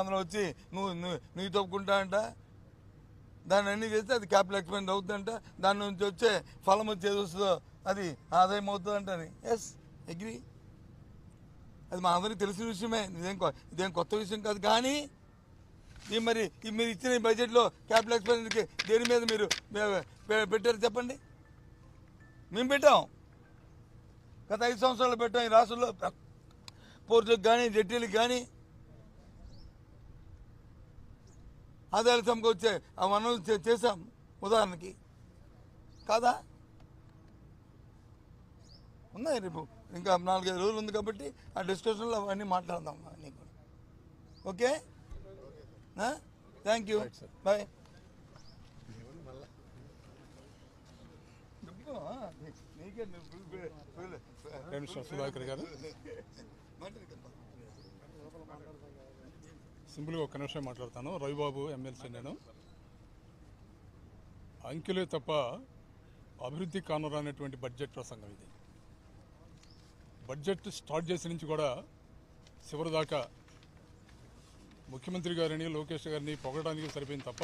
అందులో వచ్చి నువ్వు నువ్వు తప్పుకుంటా అంట. దాన్ని అన్ని చేస్తే అది క్యాపిటల్ ఎక్స్పెండ్ అవుతుందంట. దాని నుంచి వచ్చే ఫలం వచ్చేది వస్తుందో అది ఆదాయం అవుతుందంట అని ఎస్ అగ్రి అది మా అందరికీ తెలిసిన విషయమే. ఇదేం ఇదేం కొత్త విషయం కాదు. కానీ ఈ మరి మీరు ఇచ్చిన బడ్జెట్లో క్యాపిటల్ ఎక్స్పెండిచర్కి దేని మీద మీరు పెట్టారు చెప్పండి. మేము పెట్టాం. గత ఐదు సంవత్సరాలు పెట్టాం. ఈ రాష్ట్రంలో పోర్టులకు కానీ జెట్టీలకు కానీ ఆదాయాలు సమకూర్చే ఆ వనరులు చే- చేశాం ఉదాహరణకి కాదా ఉన్నాయి రేపు ఇంకా నాలుగైదు రోజులు ఉంది కాబట్టి ఆ డిస్కషన్లో అవన్నీ మాట్లాడదాం అన్నీ కూడా okay thank you bye Sudhakar గారు సింపుల్గా ఒక నిమిషం మాట్లాడతాను. రవిబాబు ఎమ్మెల్సీ నేను. అంకెలే తప్ప అభివృద్ధి కానరానటువంటి బడ్జెట్ ప్రసంగం ఇది. బడ్జెట్ స్టార్ట్ చేసే నుంచి కూడా చివరి దాకా ముఖ్యమంత్రి గారిని లోకేష్ గారిని పొగడానికి సరిపోయింది తప్ప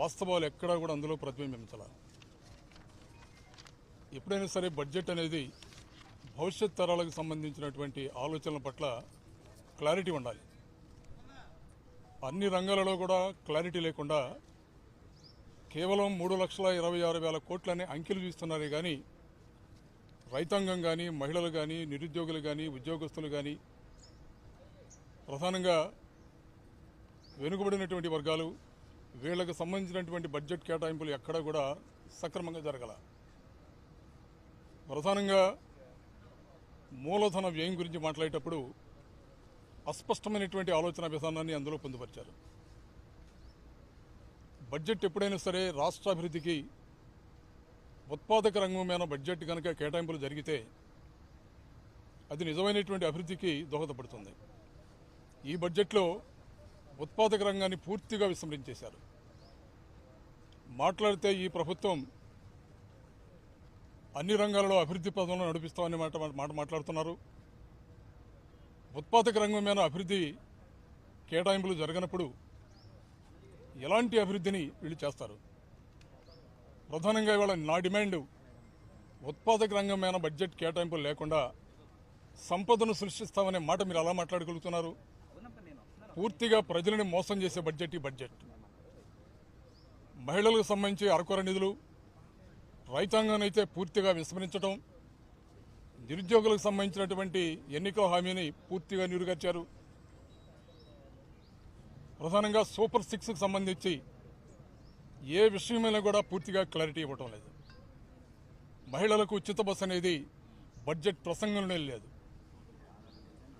వాస్తవాలు ఎక్కడా కూడా అందులో ప్రతిబింబించాల. ఎప్పుడైనా సరే బడ్జెట్ అనేది భవిష్యత్ తరాలకు సంబంధించినటువంటి ఆలోచనల పట్ల క్లారిటీ ఉండాలి. అన్ని రంగాలలో కూడా క్లారిటీ లేకుండా కేవలం మూడు లక్షల ఇరవై ఆరు వేల కోట్లనే అంకెలు చూస్తున్నారే కానీ రైతాంగం కానీ మహిళలు కానీ నిరుద్యోగులు కానీ ఉద్యోగస్తులు కానీ ప్రధానంగా వెనుకబడినటువంటి వర్గాలు వీళ్ళకు సంబంధించినటువంటి బడ్జెట్ కేటాయింపులు ఎక్కడా కూడా సక్రమంగా జరగల. ప్రధానంగా మూలధన వ్యయం గురించి మాట్లాడేటప్పుడు అస్పష్టమైనటువంటి ఆలోచన విధానాన్ని అందులో పొందుపరిచారు. బడ్జెట్ ఎప్పుడైనా సరే రాష్ట్ర అభివృద్ధికి ఉత్పాదక రంగమైన బడ్జెట్ కనుక కేటాయింపులు జరిగితే అది నిజమైనటువంటి అభివృద్ధికి దోహదపడుతుంది. ఈ బడ్జెట్లో ఉత్పాదక రంగాన్ని పూర్తిగా విస్మరించేశారు. మాట్లాడితే ఈ ప్రభుత్వం అన్ని రంగాలలో అభివృద్ధి పదంలో నడిపిస్తామని మాట మాట మాట్లాడుతున్నారు. ఉత్పాదక రంగం మీద అభివృద్ధి కేటాయింపులు జరగనప్పుడు ఎలాంటి అభివృద్ధిని వీళ్ళు చేస్తారు? ప్రధానంగా ఇవాళ నా డిమాండ్ ఉత్పాదక రంగం మీద బడ్జెట్ కేటాయింపులు లేకుండా సంపదను సృష్టిస్తామనే మాట మీరు అలా మాట్లాడగలుగుతున్నారు? పూర్తిగా ప్రజలని మోసం చేసే బడ్జెట్ ఈ బడ్జెట్. మహిళలకు సంబంధించి అరకొర నిధులు రైతాంగాన్ని అయితే పూర్తిగా విస్మరించడం నిరుద్యోగులకు సంబంధించినటువంటి ఎన్నికల హామీని పూర్తిగా నిరుగర్చారు ప్రధానంగా సూపర్ సిక్స్కి సంబంధించి ఏ విషయమైనా కూడా పూర్తిగా క్లారిటీ ఇవ్వటం లేదు. మహిళలకు ఉచిత బస్సు అనేది బడ్జెట్ ప్రసంగంలోనే లేదు.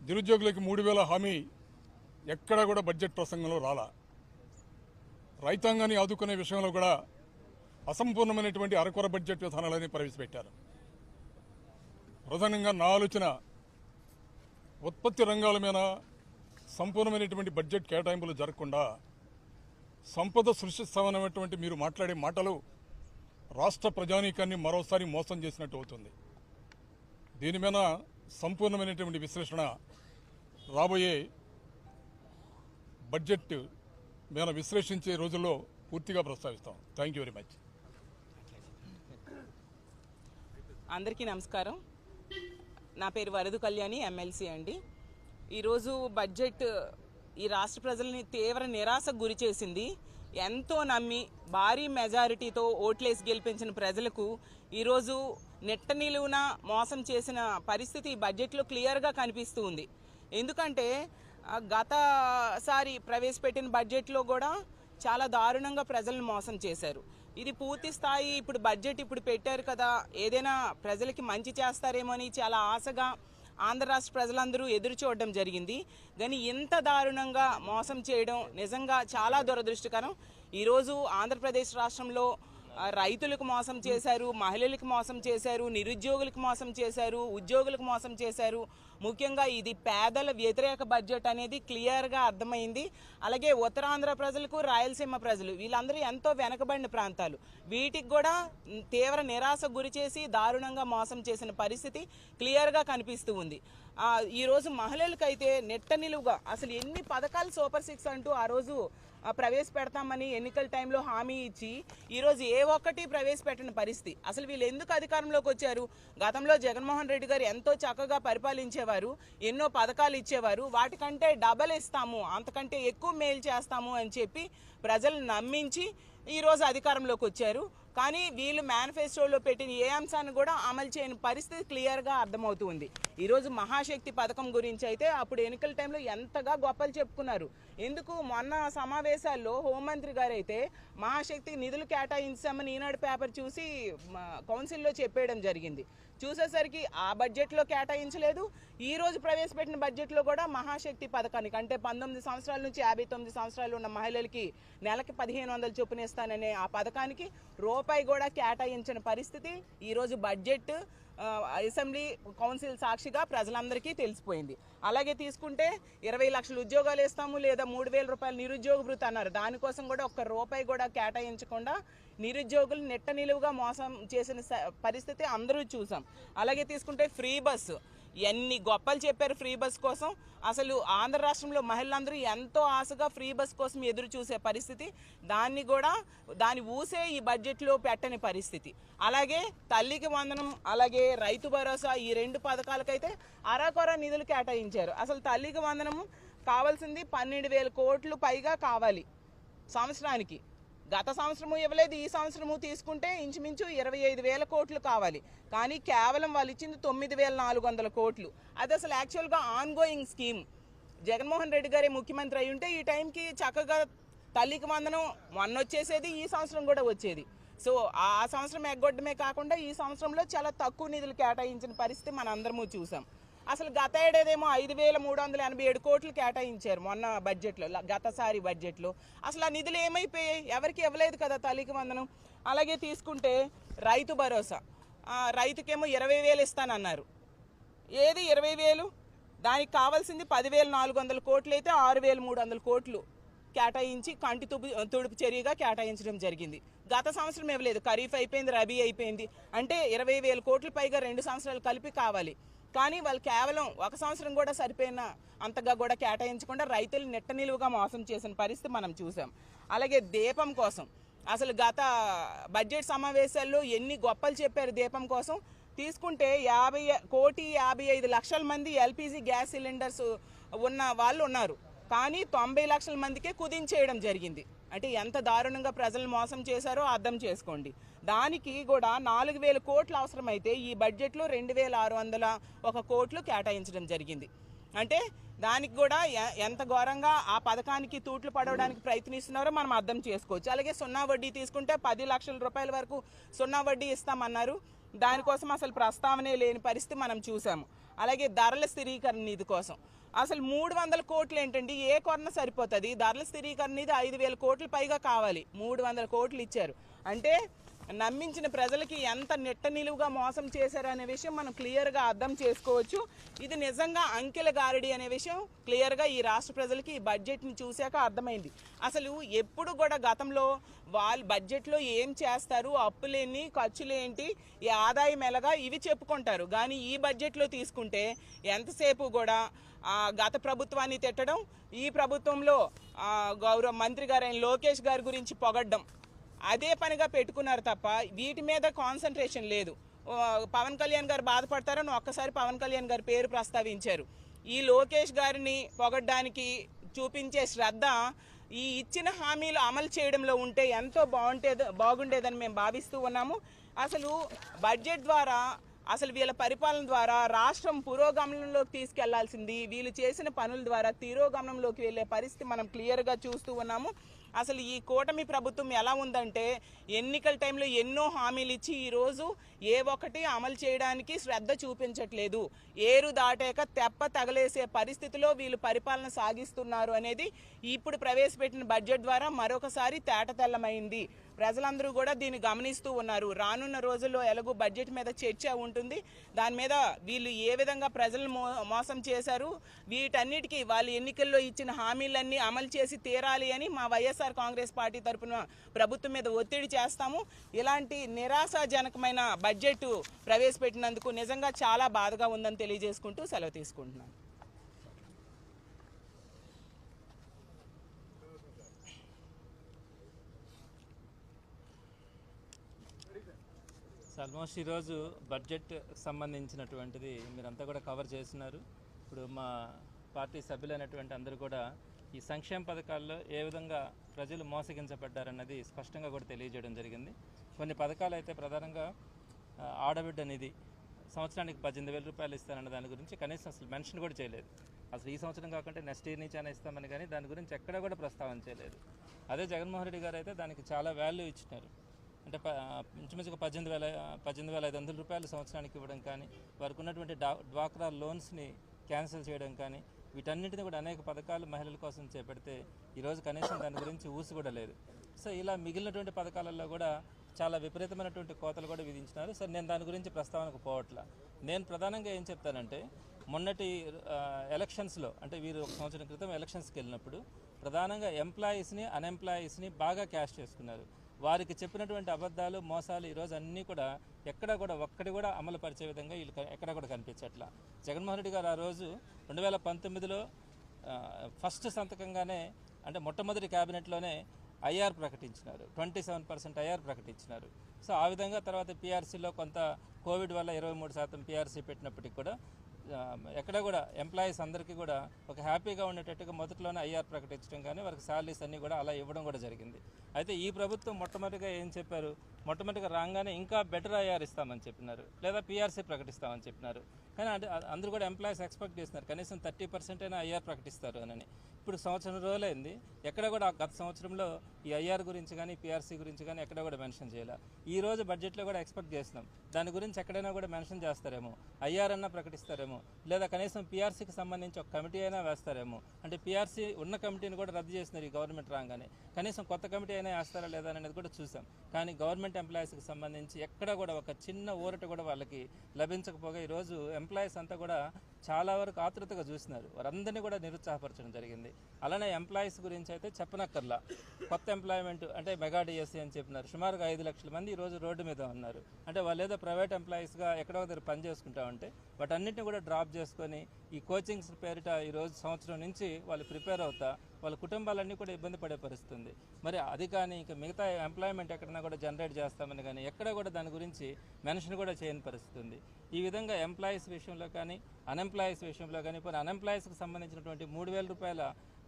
నిరుద్యోగులకి మూడు వేల హామీ ఎక్కడా కూడా బడ్జెట్ ప్రసంగంలో రాలా. రైతాంగాన్ని ఆదుకునే విషయంలో కూడా అసంపూర్ణమైనటువంటి అరకొర బడ్జెట్ విధానాలని ప్రవేశపెట్టారు. ప్రధానంగా నా ఆలోచన ఉత్పత్తి రంగాల మీద సంపూర్ణమైనటువంటి బడ్జెట్ కేటాయింపులు జరగకుండా సంపద సృష్టిస్తామన్నటువంటి మీరు మాట్లాడే మాటలు రాష్ట్ర ప్రజానీకాన్ని మరోసారి మోసం చేసినట్టు అవుతుంది. దీని మీద సంపూర్ణమైనటువంటి విశ్లేషణ రాబోయే బడ్జెట్ మీద విశ్లేషించే రోజుల్లో పూర్తిగా ప్రస్తావిస్తాం. థ్యాంక్ యూ వెరీ మచ్ అందరికీ నమస్కారం. నా పేరు వరదు కళ్యాణి ఎమ్మెల్సీ అండి. ఈరోజు బడ్జెట్ ఈ రాష్ట్ర ప్రజల్ని తీవ్ర నిరాశకు గురి చేసింది. ఎంతో నమ్మి భారీ మెజారిటీతో ఓట్లేసి గెలిపించిన ప్రజలకు ఈరోజు నెట్ట నిలువున మోసం చేసిన పరిస్థితి ఈ బడ్జెట్లో క్లియర్గా కనిపిస్తూ ఉంది. ఎందుకంటే గతసారి ప్రవేశపెట్టిన బడ్జెట్లో కూడా చాలా దారుణంగా ప్రజలను మోసం చేశారు. ఇది పూర్తి స్థాయి ఇప్పుడు బడ్జెట్ ఇప్పుడు పెట్టారు కదా. ఏదైనా ప్రజలకి మంచి చేస్తారేమో అని చాలా ఆశగా ఆంధ్ర రాష్ట్ర ప్రజలందరూ ఎదురు చూడడం జరిగింది. కానీ ఇంత దారుణంగా మోసం చేయడం నిజంగా చాలా దురదృష్టకరం. ఈరోజు ఆంధ్రప్రదేశ్ రాష్ట్రంలో రైతులకు మోసం చేశారు మహిళలకు మోసం చేశారు నిరుద్యోగులకు మోసం చేశారు ఉద్యోగులకు మోసం చేశారు. ముఖ్యంగా ఇది పేదల వ్యతిరేక బడ్జెట్ అనేది క్లియర్గా అర్థమైంది. అలాగే ఉత్తరాంధ్ర ప్రజలకు రాయలసీమ ప్రజలు వీళ్ళందరూ ఎంతో వెనకబడిన ప్రాంతాలు. వీటికి కూడా తీవ్ర నిరాశ గురి చేసి దారుణంగా మోసం చేసిన పరిస్థితి క్లియర్గా కనిపిస్తూ ఉంది. ఈరోజు మహిళలకైతే నెట్ట నిలువుగా అసలు ఎన్ని పథకాలు సూపర్ సిక్స్ అంటూ ఆ రోజు ప్రవేశపెడతామని ఎన్నికల టైంలో హామీ ఇచ్చి ఈరోజు ఏ ఒక్కటి ప్రవేశపెట్టని పరిస్థితి. అసలు వీళ్ళు ఎందుకు అధికారంలోకి వచ్చారు? గతంలో జగన్మోహన్ రెడ్డి గారు ఎంతో చక్కగా పరిపాలించేవారు ఎన్నో పథకాలు ఇచ్చేవారు. వాటికంటే డబల్ ఇస్తాము అంతకంటే ఎక్కువ మేలు చేస్తాము అని చెప్పి ప్రజలు నమ్మించి ఈరోజు అధికారంలోకి వచ్చారు. కానీ వీళ్ళు మేనిఫెస్టోలో పెట్టిన ఏ అంశాన్ని కూడా అమలు చేయని పరిస్థితి క్లియర్గా అర్థమవుతుంది ఈరోజు మహాశక్తి పథకం గురించి అయితే అప్పుడు ఎన్నికల టైంలో ఎంతగా గొప్పలు చెప్పుకున్నారు. ఎందుకు మొన్న సమావేశాల్లో హోంమంత్రి గారు అయితే మహాశక్తి నిధులు కేటాయించామని ఈనాడు పేపర్ చూసి కౌన్సిల్లో చెప్పేయడం జరిగింది. చూసేసరికి ఆ బడ్జెట్లో కేటాయించలేదు. ఈ రోజు ప్రవేశపెట్టిన బడ్జెట్లో కూడా మహాశక్తి పథకానికి అంటే పంతొమ్మిది సంవత్సరాల నుంచి యాభై తొమ్మిది సంవత్సరాలు ఉన్న మహిళలకి నెలకి పదిహేను వందలు చొప్పున ఇస్తాననే ఆ పథకానికి రూపాయి కూడా కేటాయించిన పరిస్థితి. ఈరోజు బడ్జెట్ అసెంబ్లీ కౌన్సిల్ సాక్షిగా ప్రజలందరికీ తెలిసిపోయింది. అలాగే తీసుకుంటే ఇరవై లక్షల ఉద్యోగాలు ఇస్తాము లేదా మూడు వేల రూపాయలు నిరుద్యోగ భృతి అన్నారు. దానికోసం కూడా ఒక్క రూపాయి కూడా కేటాయించకుండా నిరుద్యోగులు నెట్ట నిలువుగా మోసం చేసిన పరిస్థితి అందరూ చూసాం. అలాగే తీసుకుంటే ఫ్రీ బస్సు. ఎన్ని గొప్పలు చెప్పారు ఫ్రీ బస్ కోసం. అసలు ఆంధ్ర రాష్ట్రంలో మహిళలందరూ ఎంతో ఆశగా ఫ్రీ బస్ కోసం ఎదురు చూసే పరిస్థితి. దాన్ని కూడా దాని ఊసే ఈ బడ్జెట్లో పెట్టని పరిస్థితి. అలాగే తల్లికి వందనం అలాగే రైతు భరోసా ఈ రెండు పథకాలకైతే అరాకొర నిధులు కేటాయించారు. అసలు తల్లికి వందనము కావాల్సింది పన్నెండు వేల కోట్లు పైగా కావాలి సంవత్సరానికి. గత సంవత్సరము ఇవ్వలేదు ఈ సంవత్సరము తీసుకుంటే ఇంచుమించు ఇరవై ఐదు వేల కోట్లు కావాలి. కానీ కేవలం వాళ్ళు ఇచ్చింది తొమ్మిది వేల నాలుగు వందల కోట్లు. అది అసలు యాక్చువల్గా ఆన్గోయింగ్ స్కీమ్ జగన్మోహన్ రెడ్డి గారే ముఖ్యమంత్రి అయి ఉంటే ఈ టైంకి చక్కగా తల్లికి వందనం మొన్న వచ్చేసేది ఈ సంవత్సరం కూడా వచ్చేది. సో ఆ సంవత్సరం ఎగ్గొట్టమే కాకుండా ఈ సంవత్సరంలో చాలా తక్కువ నిధులు కేటాయించిన పరిస్థితి మన అందరము చూసాం. అసలు గత ఏడాదేమో ఐదు వేల మూడు వందల ఎనభై ఏడు కోట్లు కేటాయించారు మొన్న బడ్జెట్లో గతసారి బడ్జెట్లో. అసలు ఆ నిధులు ఏమైపోయాయి? ఎవరికి ఇవ్వలేదు కదా తల్లికి వందనం? అలాగే తీసుకుంటే రైతు భరోసా. రైతుకేమో ఇరవై వేలు ఇస్తానన్నారు. ఏది ఇరవై వేలు? దానికి కావాల్సింది పదివేల నాలుగు వందల కోట్లు అయితే ఆరు వేల మూడు వందల కోట్లు కేటాయించి కంటి తుపు తుడుపు చర్యగా కేటాయించడం జరిగింది. గత సంవత్సరం ఇవ్వలేదు. ఖరీఫ్ అయిపోయింది రబీ అయిపోయింది. అంటే ఇరవై వేల కోట్ల పైగా రెండు సంవత్సరాలు కలిపి కావాలి. కానీ వాళ్ళు కేవలం ఒక సంవత్సరం కూడా సరిపోయిన అంతగా కూడా కేటాయించకుండా రైతులు నెట్ట నిలువుగా మోసం చేసిన పరిస్థితి మనం చూసాం. అలాగే దీపం కోసం అసలు గత బడ్జెట్ సమావేశాల్లో ఎన్ని గొప్పలు చెప్పారు దీపం కోసం? తీసుకుంటే యాభై కోటి యాభై ఐదు లక్షల మంది ఎల్పిజి గ్యాస్ సిలిండర్స్ ఉన్న వాళ్ళు ఉన్నారు. కానీ తొంభై లక్షల మందికే కుదించేయడం జరిగింది. అంటే ఎంత దారుణంగా ప్రజలను మోసం చేశారో అర్థం చేసుకోండి. దానికి కూడా నాలుగు వేల కోట్లు అవసరమైతే ఈ బడ్జెట్లో రెండు వేల ఆరు వందల ఒక కోట్లు కేటాయించడం జరిగింది. అంటే దానికి కూడా ఎంత ఘోరంగా ఆ పథకానికి తూట్లు పడవడానికి ప్రయత్నిస్తున్నారో మనం అర్థం చేసుకోవచ్చు. అలాగే సున్నా వడ్డీ తీసుకుంటే పది లక్షల రూపాయల వరకు సున్నా వడ్డీ ఇస్తామన్నారు. దానికోసం అసలు ప్రస్తావనే లేని పరిస్థితి మనం చూసాము అలాగే ధరల స్థిరీకరణ నిధి కోసం. అసలు మూడు వందల కోట్లు ఏంటండి? ఏ కొరన సరిపోతుంది? ధరల స్థిరీకరణ నిధి ఐదు వేల కోట్లు పైగా కావాలి. మూడు వందల కోట్లు ఇచ్చారు. అంటే నమ్మించిన ప్రజలకి ఎంత నెట్ట నిలువుగా మోసం చేశారు అనే విషయం మనం క్లియర్గా అర్థం చేసుకోవచ్చు. ఇది నిజంగా అంకెల గారడి అనే విషయం. క్లియర్గా ఈ రాష్ట్ర ప్రజలకి ఈ బడ్జెట్ని చూశాక అర్థమైంది. అసలు ఎప్పుడు కూడా గతంలో వాళ్ళు బడ్జెట్లో ఏం చేస్తారు అప్పులేని ఖర్చులేంటి ఈ ఆదాయం ఎలాగా ఇవి చెప్పుకుంటారు. కానీ ఈ బడ్జెట్లో తీసుకుంటే ఎంతసేపు కూడా గత ప్రభుత్వాన్ని తిట్టడం ఈ ప్రభుత్వంలో గౌరవ మంత్రి గారైన లోకేష్ గారి గురించి పొగడ్డం అదే పనిగా పెట్టుకున్నారు తప్ప వీటి మీద కాన్సన్ట్రేషన్ లేదు. పవన్ కళ్యాణ్ గారు బాధపడతారని ఒక్కసారి పవన్ కళ్యాణ్ గారి పేరు ప్రస్తావించారు. ఈ లోకేష్ గారిని పొగడ్డానికి చూపించే శ్రద్ధ ఈ ఇచ్చిన హామీలు అమలు చేయడంలో ఉంటే ఎంతో బాగుంటేది బాగుండేదని మేము భావిస్తూ ఉన్నాము. అసలు బడ్జెట్ ద్వారా అసలు వీళ్ళ పరిపాలన ద్వారా రాష్ట్రం పురోగమనంలోకి తీసుకెళ్ళాల్సింది వీళ్ళు చేసిన పనుల ద్వారా తిరోగమనంలోకి వెళ్ళే పరిస్థితి మనం క్లియర్గా చూస్తూ ఉన్నాము. అసలు ఈ కూటమి ప్రభుత్వం ఎలా ఉందంటే ఎన్నికల టైంలో ఎన్నో హామీలు ఇచ్చి ఈరోజు ఏ ఒక్కటి అమలు చేయడానికి శ్రద్ధ చూపించట్లేదు. ఏరు దాటాక తెప్ప తగలేసే పరిస్థితిలో వీళ్ళు పరిపాలన సాగిస్తున్నారు అనేది ఇప్పుడు ప్రవేశపెట్టిన బడ్జెట్ ద్వారా మరొకసారి తేటతెల్లమైంది. ప్రజలందరూ కూడా దీన్ని గమనిస్తూ ఉన్నారు. రానున్న రోజుల్లో ఎలాగో బడ్జెట్ మీద చర్చ ఉంటుంది. దాని మీద వీళ్ళు ఏ విధంగా ప్రజలను మో మోసం చేశారు వీటన్నిటికీ వాళ్ళు ఎన్నికల్లో ఇచ్చిన హామీలన్నీ అమలు చేసి తీరాలి అని మా వైఎస్ఆర్ వైఎస్ఆర్ కాంగ్రెస్ పార్టీ తరపున ప్రభుత్వం మీద ఒత్తిడి చేస్తాము. ఇలాంటి నిరాశాజనకమైన బడ్జెట్ ప్రవేశపెట్టినందుకు నిజంగా చాలా బాధగా ఉందని తెలియజేసుకుంటూ సెలవు తీసుకుంటున్నాను. ఆల్మోస్ట్ ఈరోజు బడ్జెట్ సంబంధించినటువంటిది మీరంతా కూడా కవర్ చేస్తున్నారు ఇప్పుడు మా పార్టీ సభ్యులైనటువంటి అందరూ కూడా ఈ సంక్షేమ పథకాల్లో ఏ విధంగా ప్రజలు మోసగించబడ్డారన్నది స్పష్టంగా కూడా తెలియజేయడం జరిగింది. కొన్ని పథకాలు అయితే ప్రధానంగా ఆడబిడ్డ నిధి సంవత్సరానికి పద్దెనిమిది వేల రూపాయలు ఇస్తానన్న దాని గురించి కనీసం అసలు మెన్షన్ కూడా చేయలేదు. అసలు ఈ సంవత్సరం కాకుండా నెక్స్ట్ ఇయర్ నుంచి అయినా ఇస్తామని కానీ దాని గురించి ఎక్కడా కూడా ప్రస్తావన చేయలేదు. అదే జగన్మోహన్ రెడ్డి గారు అయితే దానికి చాలా వాల్యూ ఇచ్చినారు. అంటే ఇంచుమించుగా పద్దెనిమిది వేల పద్దెనిమిది వేల ఐదు వందల రూపాయలు సంవత్సరానికి ఇవ్వడం కానీ వారికి ఉన్నటువంటి డా డ్వాక్రా లోన్స్ని క్యాన్సిల్ చేయడం కానీ వీటన్నిటిని కూడా అనేక పథకాలు మహిళల కోసం చేపడితే ఈరోజు కనీసం దాని గురించి ఊసి కూడా లేదు. సో ఇలా మిగిలినటువంటి పథకాలలో కూడా చాలా విపరీతమైనటువంటి కోతలు కూడా విధించినారు. సరే నేను దాని గురించి ప్రస్తావనకు పోవట్లా. నేను ప్రధానంగా ఏం చెప్తానంటే మొన్నటి ఎలక్షన్స్లో అంటే వీరు ఒక సంవత్సరం క్రితం ఎలక్షన్స్కి వెళ్ళినప్పుడు ప్రధానంగా ఎంప్లాయీస్ని అన్ఎంప్లాయీస్ని బాగా క్యాష్ చేసుకున్నారు. వారికి చెప్పినటువంటి అబద్ధాలు మోసాలు ఈరోజు అన్నీ కూడా ఎక్కడ కూడా ఒక్కటి కూడా అమలు పరిచే విధంగా వీళ్ళు ఎక్కడ కూడా కనిపించట్లా. జగన్మోహన్ రెడ్డి గారు ఆ రోజు రెండు వేల పంతొమ్మిదిలో ఫస్ట్ సంతకంగానే అంటే మొట్టమొదటి క్యాబినెట్లోనే ఐఆర్ ప్రకటించినారు. ట్వంటీ సెవెన్ పర్సెంట్ ఐఆర్ ప్రకటించినారు. సో ఆ విధంగా తర్వాత పీఆర్సీలో కొంత కోవిడ్ వల్ల ఇరవై మూడు శాతం పీఆర్సీ పెట్టినప్పటికీ కూడా ఎక్కడ కూడా ఎంప్లాయీస్ అందరికీ కూడా ఒక హ్యాపీగా ఉండేటట్టుగా మొదట్లోనే ఐఆర్ ప్రకటించడం కానీ వారికి శాలరీస్ అన్నీ కూడా అలా ఇవ్వడం కూడా జరిగింది. అయితే ఈ ప్రభుత్వం మొట్టమొదటిగా ఏం చెప్పారు? మొట్టమొదటిగా రాగానే ఇంకా బెటర్ ఐఆర్ ఇస్తామని చెప్పినారు. లేదా పీఆర్సీ ప్రకటిస్తామని చెప్పినారు. కానీ అంటే అందరూ కూడా ఎంప్లాయీస్ ఎక్స్పెక్ట్ చేస్తున్నారు. కనీసం థర్టీ పర్సెంట్ అయినా ఐఆర్ ప్రకటిస్తారు అని ఇప్పుడు సంవత్సరం రోజులైంది. ఎక్కడ కూడా గత సంవత్సరంలో ఈ ఐఆర్ గురించి కానీ పీఆర్సీ గురించి కానీ ఎక్కడ కూడా మెన్షన్ చేయాలి. ఈ రోజు బడ్జెట్లో కూడా ఎక్స్పెక్ట్ చేస్తున్నాం. దాని గురించి ఎక్కడైనా కూడా మెన్షన్ చేస్తారేమో. ఐఆర్ అన్నా ప్రకటిస్తారేమో. లేదా కనీసం పీఆర్సీకి సంబంధించి ఒక కమిటీ అయినా వేస్తారేమో. అంటే పీఆర్సీ ఉన్న కమిటీని కూడా రద్దు చేసినారు ఈ గవర్నమెంట్ రాగానే. కనీసం కొత్త కమిటీ అయినా వేస్తారా లేదా అనేది కూడా చూసాం. కానీ గవర్నమెంట్ ఎంప్లాయీస్కి సంబంధించి ఎక్కడ కూడా ఒక చిన్న ఊరట కూడా వాళ్ళకి లభించకపోగా ఈరోజు ఎంప్లాయీస్ అంతా కూడా చాలా వరకు ఆతృతగా చూసినారు. వారందరినీ కూడా నిరుత్సాహపరచడం జరిగింది. అలానే ఎంప్లాయీస్ గురించి అయితే చెప్పనక్కర్లా. కొత్త ఎంప్లాయ్మెంట్ అంటే మెగా డిఎస్సీ అని చెప్పినారు. సుమారుగా ఐదు లక్షల మంది ఈరోజు రోడ్డు మీద ఉన్నారు. అంటే వాళ్ళు ఏదో ప్రైవేట్ ఎంప్లాయీస్గా ఎక్కడో దగ్గర పని చేసుకుంటా ఉంటే వాటన్నిటిని కూడా డ్రాప్ చేసుకొని ఈ కోచింగ్స్ పేరిట ఈరోజు సంవత్సరం నుంచి వాళ్ళు ప్రిపేర్ అవుతా వాళ్ళ కుటుంబాలన్నీ కూడా ఇబ్బంది పడే పరిస్థితుంది. మరి అది కానీ ఇంకా మిగతా ఎంప్లాయ్మెంట్ ఎక్కడైనా కూడా జనరేట్ చేస్తామని కానీ ఎక్కడ కూడా దాని గురించి మెన్షన్ కూడా చేయని పరిస్థితి ఉంది ఈ విధంగా ఎంప్లాయీస్ విషయంలో కానీ ఎంప్లాయీస్ విషయంలో కానీ ఇప్పుడు అన్ఎంప్లాయీస్కి సంబంధించినటువంటి మూడు వేల రూపాయల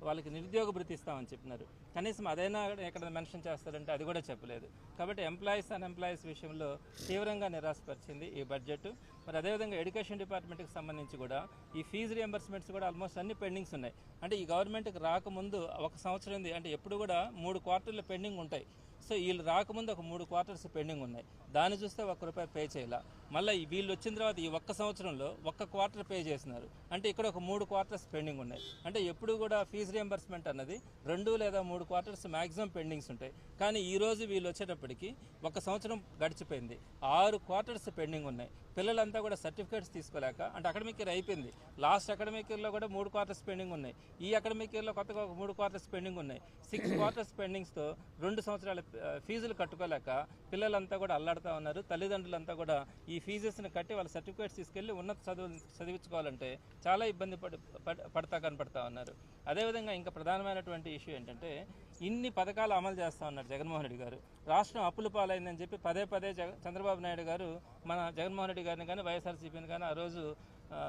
వాళ్ళకి నిరుద్యోగ భృతి ఇస్తామని చెప్పినారు. కనీసం అదైనా ఎక్కడ మెన్షన్ చేస్తారంటే అది కూడా చెప్పలేదు. కాబట్టి ఎంప్లాయీస్ అన్ఎంప్లాయీస్ విషయంలో తీవ్రంగా నిరాశపరిచింది ఈ బడ్జెట్. మరి అదేవిధంగా ఎడ్యుకేషన్ డిపార్ట్మెంట్కి సంబంధించి కూడా ఈ ఫీజు రియంబర్స్మెంట్స్ కూడా ఆల్మోస్ట్ అన్ని పెండింగ్స్ ఉన్నాయి. అంటే ఈ గవర్నమెంట్కి రాకముందు ఒక సంవత్సరం ఉంది. అంటే ఎప్పుడు కూడా మూడు క్వార్టర్లు పెండింగ్ ఉంటాయి. సో వీళ్ళు రాకముందు ఒక మూడు క్వార్టర్స్ పెండింగ్ ఉన్నాయి. దాన్ని చూస్తే ఒక్క రూపాయి పే చేయాల? మళ్ళీ వీళ్ళు వచ్చిన తర్వాత ఈ ఒక్క సంవత్సరంలో ఒక్క క్వార్టర్ పే చేసినారు అంటే ఇక్కడ ఒక మూడు క్వార్టర్స్ పెండింగ్ ఉన్నాయి. అంటే ఎప్పుడు కూడా ఫీజు రియంబర్స్మెంట్ అన్నది రెండు లేదా మూడు క్వార్టర్స్ మ్యాక్సిమం పెండింగ్స్ ఉంటాయి. కానీ ఈ రోజు వీళ్ళు వచ్చేటప్పటికి ఒక సంవత్సరం గడిచిపోయింది. ఆరు క్వార్టర్స్ పెండింగ్ ఉన్నాయి. పిల్లలంతా కూడా సర్టిఫికేట్స్ తీసుకోలేక అంటే అకాడమిక్ ఇయర్ అయిపోయింది. లాస్ట్ అకాడమిక్ ఇయర్లో కూడా మూడు క్వార్టర్స్ పెండింగ్ ఉన్నాయి. ఈ అకాడమిక్ ఇయర్లో కొత్తగా ఒక మూడు క్వార్టర్స్ పెండింగ్ ఉన్నాయి. సిక్స్ క్వార్టర్స్ పెండింగ్స్తో రెండు సంవత్సరాల ఫీజులు కట్టుకోలేక పిల్లలంతా కూడా అల్లాడుతూ ఉన్నారు. తల్లిదండ్రులంతా కూడా ఈ ఫీజెస్ని కట్టి వాళ్ళ సర్టిఫికేట్స్ తీసుకెళ్ళి ఉన్నత చదువు చదివించుకోవాలంటే చాలా ఇబ్బంది పడి పడ- పడతా కనపడతా ఉన్నారు. అదేవిధంగా ఇంకా ప్రధానమైనటువంటి ఇష్యూ ఏంటంటే ఇన్ని పథకాలు అమలు చేస్తా ఉన్నారు జగన్మోహన్ రెడ్డి గారు. రాష్ట్రం అప్పుల పాలైందని చెప్పి పదే పదే చంద్రబాబు నాయుడు గారు మన జగన్మోహన్ రెడ్డి గారిని కానీ వైఎస్ఆర్సీపీని కానీ ఆ రోజు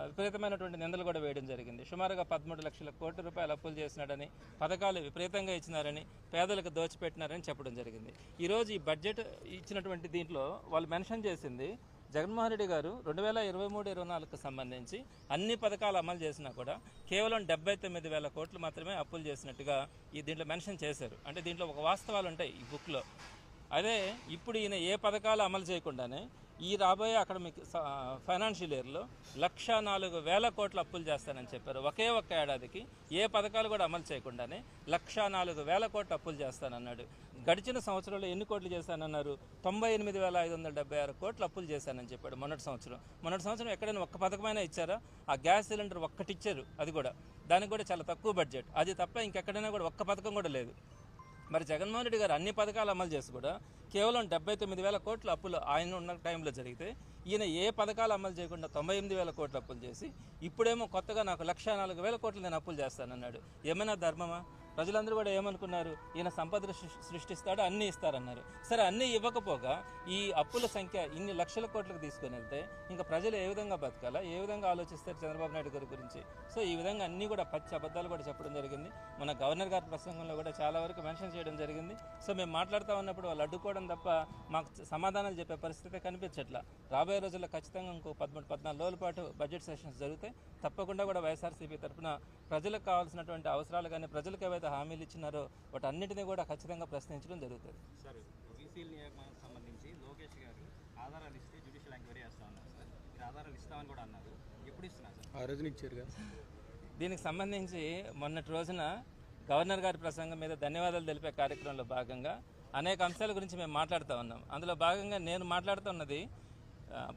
విపరీతమైనటువంటి నిందలు కూడా వేయడం జరిగింది. సుమారుగా పదమూడు లక్షల కోట్ల రూపాయలు అప్పులు చేసినాడని పథకాలు విపరీతంగా ఇచ్చినారని పేదలకు దోచిపెట్టినారని చెప్పడం జరిగింది. ఈరోజు ఈ బడ్జెట్ ఇచ్చినటువంటి దీంట్లో వాళ్ళు మెన్షన్ చేసింది జగన్మోహన్ రెడ్డి గారు రెండు వేల ఇరవై మూడు ఇరవై నాలుగుకు సంబంధించి అన్ని పథకాలు అమలు చేసినా కూడా కేవలం డెబ్బై తొమ్మిది వేల కోట్లు మాత్రమే అప్పులు చేసినట్టుగా ఈ దీంట్లో మెన్షన్ చేశారు. అంటే దీంట్లో ఒక వాస్తవాలు ఉంటాయి ఈ బుక్లో. అదే ఇప్పుడు ఈయన ఏ పథకాలు అమలు చేయకుండానే ఈ రాబోయే అకాడమిక్ ఫైనాన్షియల్ ఇయర్లో లక్ష నాలుగు వేల కోట్ల అప్పులు చేస్తానని చెప్పారు. ఒకే ఒక్క ఏడాదికి ఏ పథకాలు కూడా అమలు చేయకుండానే లక్ష నాలుగు వేల కోట్ల అప్పులు చేస్తానన్నాడు. గడిచిన సంవత్సరంలో ఎన్ని కోట్లు చేశానన్నారు? తొంభై ఎనిమిది వేల ఐదు వందల డెబ్బై ఆరు కోట్లు అప్పులు చేశానని చెప్పాడు మొన్నటి సంవత్సరం. మొన్నటి సంవత్సరం ఎక్కడైనా ఒక్క పథకమైనా ఇచ్చారా? ఆ గ్యాస్ సిలిండర్ ఒక్కటిచ్చారు అది కూడా. దానికి కూడా చాలా తక్కువ బడ్జెట్. అది తప్ప ఇంకెక్కడైనా కూడా ఒక్క పథకం కూడా లేదు. మరి జగన్మోహన్ రెడ్డి గారు అన్ని పథకాలు అమలు చేసి కూడా కేవలం డెబ్బై తొమ్మిది వేల కోట్ల అప్పులు ఆయన ఉన్న టైంలో జరిగితే ఈయన ఏ పథకాలు అమలు చేయకుండా తొంభై ఎనిమిది వేల కోట్ల అప్పులు చేసి ఇప్పుడేమో కొత్తగా నాకు లక్ష నాలుగు వేల కోట్లు నేను అప్పులు చేస్తానన్నాడు. ఏమైనా ధర్మమా? ప్రజలందరూ కూడా ఏమనుకున్నారు? ఈయన సంపద సృష్టిస్తాడు అన్నీ ఇస్తారన్నారు. సరే అన్నీ ఇవ్వకపోగా ఈ అప్పుల సంఖ్య ఇన్ని లక్షల కోట్లకు తీసుకొని వెళ్తే ఇంకా ప్రజలు ఏ విధంగా బతకాలా? ఏ విధంగా ఆలోచిస్తారు చంద్రబాబు నాయుడు గారి గురించి? సో ఈ విధంగా అన్ని కూడా పచ్చి అబద్ధాలు కూడా చెప్పడం జరిగింది. మన గవర్నర్ గారి ప్రసంగంలో కూడా చాలా వరకు మెన్షన్ చేయడం జరిగింది. సో మేము మాట్లాడుతూ ఉన్నప్పుడు వాళ్ళు అడ్డుకోవడం తప్ప మాకు సమాధానాలు చెప్పే పరిస్థితి కనిపించట్లా. రాబోయే రోజుల్లో ఖచ్చితంగా ఇంకో పదమూడు పద్నాలుగు రోజుల పాటు బడ్జెట్ సెషన్స్ జరుగుతాయి. తప్పకుండా కూడా వైఎస్ఆర్సీపీ తరఫున ప్రజలకు కావాల్సినటువంటి అవసరాలు కానీ ప్రజలకు ఏవైతే హామీలు ఇచ్చినారో వాటన్నిటిని కూడా ఖచ్చితంగా ప్రశ్నించడం జరుగుతుంది. సార్ బీసీల నియామకానికి సంబంధించి లోకేష్ గారు ఆధారాలు ఇస్తే జ్యుడిషియల్ ఎంక్వైరీ చేస్తా ఉన్నారు సార్. మీరు ఆధారాలు ఇస్తామని కూడా అన్నారు. ఎప్పుడు ఇస్తున్నారు సార్? ఆ రోజున ఇచ్చారుగా దీనికి సంబంధించి మొన్నటి రోజున గవర్నర్ గారి ప్రసంగం మీద ధన్యవాదాలు తెలిపే కార్యక్రమంలో భాగంగా అనేక అంశాల గురించి మేము మాట్లాడుతూ ఉన్నాం. అందులో భాగంగా నేను మాట్లాడుతున్నది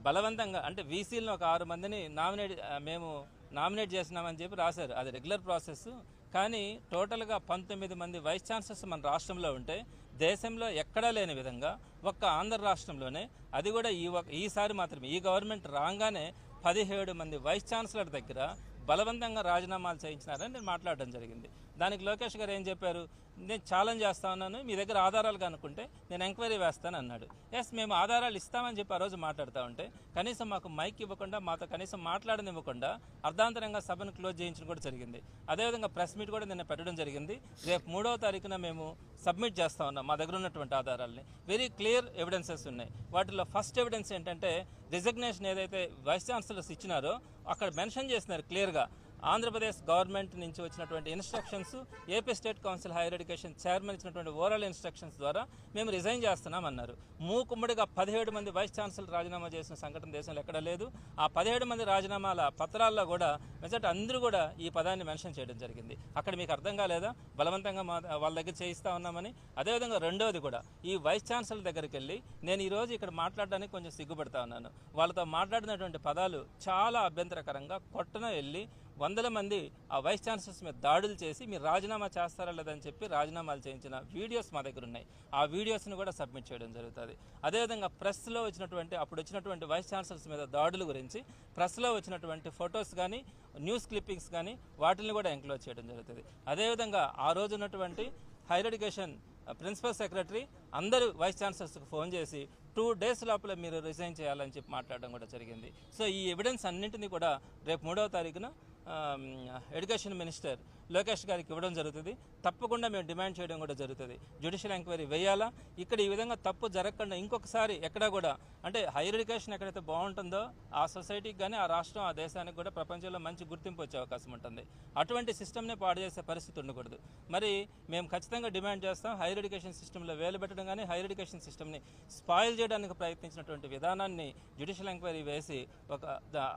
బలవంతంగా అంటే వీసీలను ఒక ఆరు మందిని నామినేట్ మేము నామినేట్ చేసినామని చెప్పి రాశారు. అది రెగ్యులర్ ప్రాసెస్. కానీ టోటల్గా పంతొమ్మిది మంది వైస్ ఛాన్సలర్స్ మన రాష్ట్రంలో ఉంటే దేశంలో ఎక్కడా లేని విధంగా ఒక్క ఆంధ్ర రాష్ట్రంలోనే అది కూడా ఈ ఒక- ఈసారి మాత్రమే ఈ గవర్నమెంట్ రాగానే పదిహేడు మంది వైస్ ఛాన్సలర్ దగ్గర బలవంతంగా రాజీనామాలు చేయించినారని నేను మాట్లాడడం జరిగింది. దానికి లోకేష్ గారు ఏం చెప్పారు? నేను ఛాలెంజ్ చేస్తా ఉన్నాను మీ దగ్గర ఆధారాలు కనుక్కుంటే నేను ఎంక్వైరీ వేస్తాను అన్నాడు. ఎస్ మేము ఆధారాలు ఇస్తామని చెప్పి ఆ రోజు మాట్లాడుతూ ఉంటే కనీసం మాకు మైక్ ఇవ్వకుండా మాతో కనీసం మాట్లాడనివ్వకుండా అర్ధాంతరంగా సభను క్లోజ్ చేయించడం కూడా జరిగింది. అదేవిధంగా ప్రెస్ మీట్ కూడా నిన్న పెట్టడం జరిగింది. రేపు మూడవ తారీఖున మేము సబ్మిట్ చేస్తా ఉన్నాం మా దగ్గర ఉన్నటువంటి ఆధారాలని. వెరీ క్లియర్ ఎవిడెన్సెస్ ఉన్నాయి. వాటిలో ఫస్ట్ ఎవిడెన్స్ ఏంటంటే రిజగ్నేషన్ ఏదైతే వైస్ ఛాన్సలర్స్ ఇచ్చినారో అక్కడ మెన్షన్ చేసినారు క్లియర్గా ఆంధ్రప్రదేశ్ గవర్నమెంట్ నుంచి వచ్చినటువంటి instructions AP state council higher education chairman ఇచ్చినటువంటి ఓవరాల్ ఇన్స్ట్రక్షన్స్ ద్వారా మేము రిజైన్ చేస్తున్నాం అన్నారు మూకుమ్మడిగా పదిహేడు మంది వైస్ ఛాన్సలర్ రాజీనామా చేసిన సంఘటన దేశంలో ఎక్కడ లేదు. ఆ పదిహేడు మంది రాజీనామాల పత్రాల్లో కూడా మెజార్టీ అందరూ కూడా ఈ పదాన్ని మెన్షన్ చేయడం జరిగింది. అక్కడ మీకు అర్థం కాలేదా? బలవంతంగా మా వాళ్ళ దగ్గర చేయిస్తా ఉన్నామని. అదేవిధంగా రెండవది కూడా ఈ వైస్ ఛాన్సలర్ దగ్గరికి వెళ్ళి నేను ఈరోజు ఇక్కడ మాట్లాడడానికి కొంచెం సిగ్గుపడతా ఉన్నాను. వాళ్ళతో మాట్లాడినటువంటి పదాలు చాలా అభ్యంతరకరంగా కొట్టన వెళ్ళి వందల మంది ఆ వైస్ ఛాన్సలర్స్ మీద దాడులు చేసి మీరు రాజీనామా చేస్తారా లేదని చెప్పి రాజీనామాలు చేయించిన వీడియోస్ మా దగ్గర ఉన్నాయి. ఆ వీడియోస్ని కూడా సబ్మిట్ చేయడం జరుగుతుంది. అదేవిధంగా ప్రెస్లో వచ్చినటువంటి అప్పుడు వచ్చినటువంటి వైస్ ఛాన్సలర్స్ మీద దాడుల గురించి ప్రెస్లో వచ్చినటువంటి ఫొటోస్ కానీ న్యూస్ క్లిప్పింగ్స్ కానీ వాటిని కూడా ఎంక్లోజ్ చేయడం జరుగుతుంది. అదేవిధంగా ఆ రోజు ఉన్నటువంటి హైయర్ ఎడ్యుకేషన్ ప్రిన్సిపల్ సెక్రటరీ అందరూ వైస్ ఛాన్సలర్స్కి ఫోన్ చేసి టూ డేస్ లోపల మీరు రిజైన్ చేయాలని చెప్పి మాట్లాడడం కూడా జరిగింది. సో ఈ ఎవిడెన్స్ అన్నింటినీ కూడా రేపు మూడవ తారీఖున Um, uh, education minister Lokesh గారికి ఇవ్వడం జరుగుతుంది. తప్పకుండా మేము డిమాండ్ చేయడం కూడా జరుగుతుంది. జ్యుడిషియల్ ఎంక్వైరీ వేయాలా? ఇక్కడ ఈ విధంగా తప్పు జరగకుండా ఇంకొకసారి ఎక్కడ కూడా అంటే హైయర్ ఎడ్యుకేషన్ ఎక్కడైతే బాగుంటుందో ఆ సొసైటీకి కానీ ఆ రాష్ట్రం ఆ దేశానికి కూడా ప్రపంచంలో మంచి గుర్తింపు వచ్చే అవకాశం ఉంటుంది. అటువంటి సిస్టమ్నే పాడు చేసే పరిస్థితి ఉండకూడదు. మరి మేము ఖచ్చితంగా డిమాండ్ చేస్తాం. హైయర్ ఎడ్యుకేషన్ సిస్టంలో వేలు పెట్టడం కానీ హైయర్ ఎడ్యుకేషన్ సిస్టమ్ని స్పాయిల్ చేయడానికి ప్రయత్నించినటువంటి విధానాన్ని జ్యుడిషియల్ ఎంక్వైరీ వేసి ఒక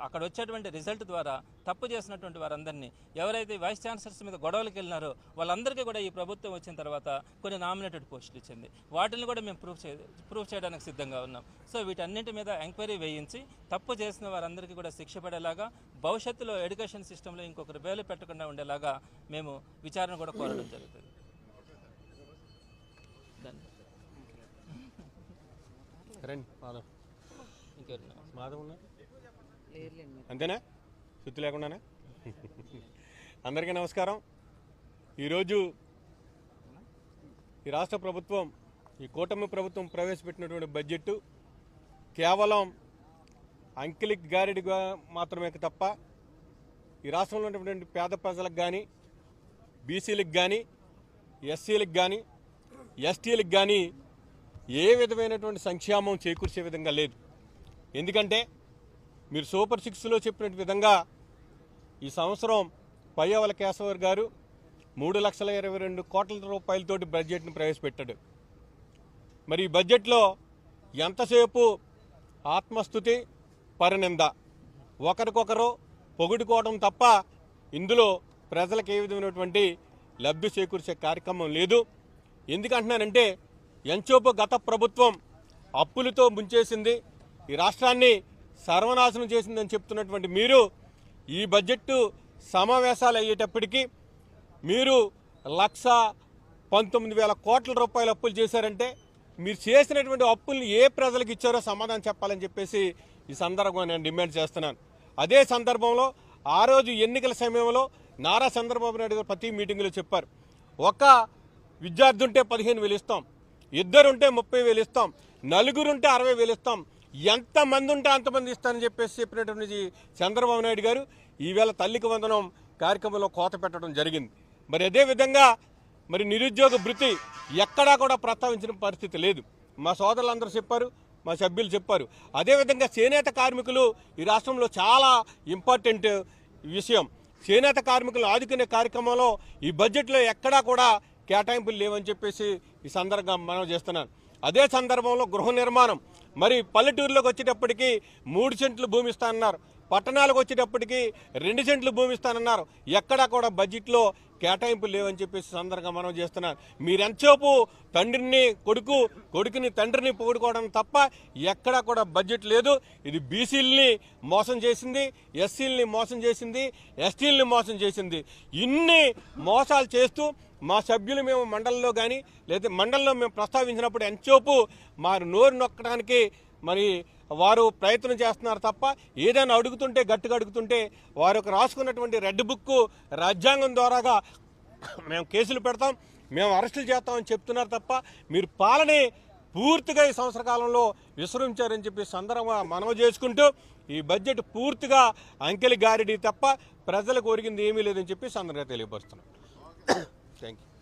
అక్కడ వచ్చేటువంటి రిజల్ట్ ద్వారా తప్పు చేసినటువంటి వారందరినీ ఎవరైతే వైస్ ఛాన్సలర్స్ మీద గొడవలకు వెళ్ళినారో. వాళ్ళందరికీ కూడా ఈ ప్రభుత్వం వచ్చిన తర్వాత కొన్ని నామినేటెడ్ పోస్టులు ఇచ్చింది. వాటిని కూడా మేము ప్రూఫ్ చే ప్రూఫ్ చేయడానికి సిద్ధంగా ఉన్నాం. సో వీటన్నింటి మీద ఎంక్వైరీ వేయించి తప్పు చేసిన వారందరికీ కూడా శిక్ష పడేలాగా భవిష్యత్తులో ఎడ్యుకేషన్ సిస్టంలో ఇంకొకరు వేలు పెట్టకుండా ఉండేలాగా మేము విచారణ కూడా కోరడం జరుగుతుంది. అంతేనా? సుత్తి లేకుండానే? అందరికీ నమస్కారం. ఈరోజు ఈ రాష్ట్ర ప్రభుత్వం ఈ కూటమి ప్రభుత్వం ప్రవేశపెట్టినటువంటి బడ్జెట్ కేవలం అంకిలిక్ గారిడిగా మాత్రమే తప్ప ఈ రాష్ట్రంలో ఉన్నటువంటి పేద ప్రజలకు కానీ బీసీలకు కానీ ఎస్సీలకు కానీ ఎస్టీలకు కానీ ఏ విధమైనటువంటి సంక్షేమం చేకూర్చే విధంగా లేదు. ఎందుకంటే మీరు సూపర్ సిక్స్లో చెప్పిన విధంగా ఈ సంవత్సరం పయ్యవల కేశవర్ గారు మూడు లక్షల ఇరవై రెండు కోట్ల రూపాయలతోటి బడ్జెట్ను ప్రవేశపెట్టాడు. మరి ఈ బడ్జెట్లో ఎంతసేపు ఆత్మస్థుతి పరినింద? ఒకరికొకరు పొగుడుకోవడం తప్ప ఇందులో ప్రజలకు ఏ విధమైనటువంటి లబ్ధి చేకూర్చే కార్యక్రమం లేదు. ఎందుకంటున్నానంటే ఎంచోపు గత ప్రభుత్వం అప్పులతో ముంచేసింది. ఈ రాష్ట్రాన్ని సర్వనాశనం చేసిందని చెప్తున్నటువంటి మీరు ఈ బడ్జెట్ సమావేశాలు అయ్యేటప్పటికీ మీరు లక్ష పంతొమ్మిది వేల కోట్ల రూపాయల అప్పులు చేశారంటే మీరు చేసినటువంటి అప్పుల్ని ఏ ప్రజలకు ఇచ్చారో సమాధానం చెప్పాలని చెప్పేసి ఈ సందర్భంగా నేను డిమాండ్ చేస్తున్నాను. అదే సందర్భంలో ఆ రోజు ఎన్నికల సమయంలో నారా చంద్రబాబు నాయుడు గారు ప్రతి మీటింగ్లో చెప్పారు. ఒక విద్యార్థి ఉంటే పదిహేను వేలు ఇస్తాం ఇద్దరుంటే ముప్పై వేలు ఇస్తాం నలుగురుంటే అరవై వేలు ఇస్తాం ఎంతమంది ఉంటే అంతమంది ఇస్తానని చెప్పేసి చెప్పినటువంటి చంద్రబాబు నాయుడు గారు ఈవేళ తల్లికి వందనం కార్యక్రమంలో కోత పెట్టడం జరిగింది. మరి అదే విధంగా మరి నిరుద్యోగ భృతి ఎక్కడా కూడా ప్రస్తావించిన పరిస్థితి లేదు. మా సోదరులందరూ చెప్పారు మా సభ్యులు చెప్పారు. అదేవిధంగా చేనేత కార్మికులు ఈ రాష్ట్రంలో చాలా ఇంపార్టెంట్ విషయం. చేనేత కార్మికులు ఆదుకునే కార్యక్రమంలో ఈ బడ్జెట్లో ఎక్కడా కూడా కేటాయింపులు లేవని చెప్పేసి ఈ సందర్భంగా మనం చేస్తున్నాను. అదే సందర్భంలో గృహ నిర్మాణం. మరి పల్లెటూరులోకి వచ్చేటప్పటికి మూడు సెంట్లు భూమి ఇస్తానన్నారు పట్టణాలకు వచ్చేటప్పటికి రెండు సెంట్లు భూమి ఇస్తానన్నారు. ఎక్కడా కూడా బడ్జెట్లో కేటాయింపు లేవని చెప్పేసి సందర్భంగా మనం చేస్తున్నాం మీరెంతసేపు తండ్రిని కొడుకు కొడుకుని తండ్రిని పొగుడుకోవడం తప్ప ఎక్కడా కూడా బడ్జెట్ లేదు. ఇది బీసీలని మోసం చేసింది ఎస్సీలని మోసం చేసింది ఎస్టీలని మోసం చేసింది. ఇన్ని మోసాలు చేస్తూ మా సభ్యులు మేము మండలంలో కానీ లేదా మండలంలో మేము ప్రస్తావించినప్పుడు ఎంతసేపు మా నోరు నొక్కడానికి మరి వారు ప్రయత్నం చేస్తున్నారు తప్ప ఏదైనా అడుగుతుంటే గట్టిగా అడుగుతుంటే వారు ఒక రాసుకున్నటువంటి రెడ్ బుక్ రాజ్యాంగం ద్వారాగా మేము కేసులు పెడతాం మేము అరెస్టులు చేస్తామని చెప్తున్నారు తప్ప మీరు పాలనే పూర్తిగా ఈ సంవత్సర కాలంలో విస్మరించారని చెప్పి సందర్భంగా మనవి చేసుకుంటూ ఈ బడ్జెట్ పూర్తిగా అంకెలి గారిడి తప్ప ప్రజలకు ఒరిగింది ఏమీ లేదని చెప్పి సందర్భంగా తెలియపరుస్తున్నాం. Thank you